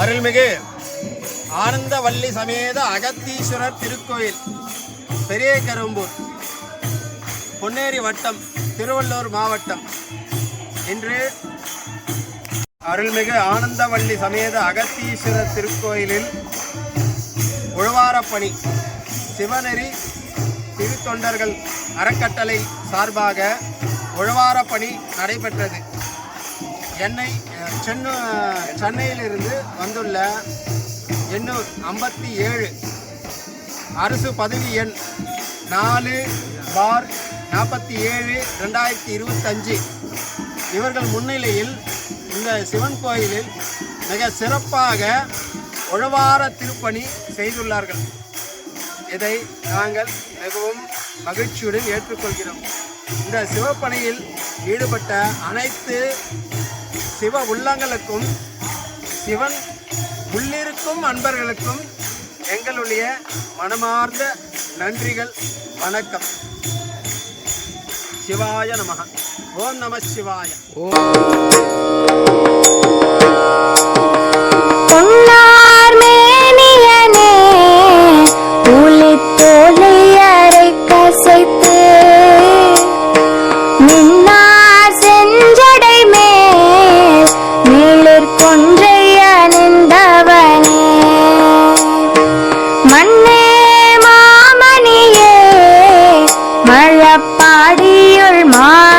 அருள்மிகு ஆனந்தவல்லி சமேத அகத்தீஸ்வரர் திருக்கோயில் பெரிய கரும்பூர் பொன்னேரி வட்டம் திருவள்ளூர் மாவட்டம். இன்று அருள்மிகு ஆனந்தவல்லி சமேத அகத்தீஸ்வரர் திருக்கோயிலில் உழவாரப்பணி சிவநெறி திருத்தொண்டர்கள் அறக்கட்டளை சார்பாக உழவாரப்பணி நடைபெற்றது. என்னை சென்னு சென்னையிலிருந்து வந்துள்ள எண்ணூர் ஐம்பத்தி ஏழு அரசு பதவி எண் நாலு பார் நாற்பத்தி ஏழு ரெண்டாயிரத்தி இருபத்தஞ்சு. இவர்கள் முன்னிலையில் இந்த சிவன் கோயிலில் மிக சிறப்பாக உழவார திருப்பணி செய்துள்ளார்கள். இதை நாங்கள் மிகவும் மகிழ்ச்சியுடன் ஏற்றுக்கொள்கிறோம். இந்த சிவப்பணியில் ஈடுபட்ட அனைத்து சிவ உள்ளங்களுக்கும் சிவன் உள்ளிருக்கும் அன்பர்களுக்கும் எங்களுடைய மனமார்ந்த நன்றிகள் வணக்கம். சிவாய நமக. ஓம் நம சிவாய. பொன்னார் மழப்பாடியுள்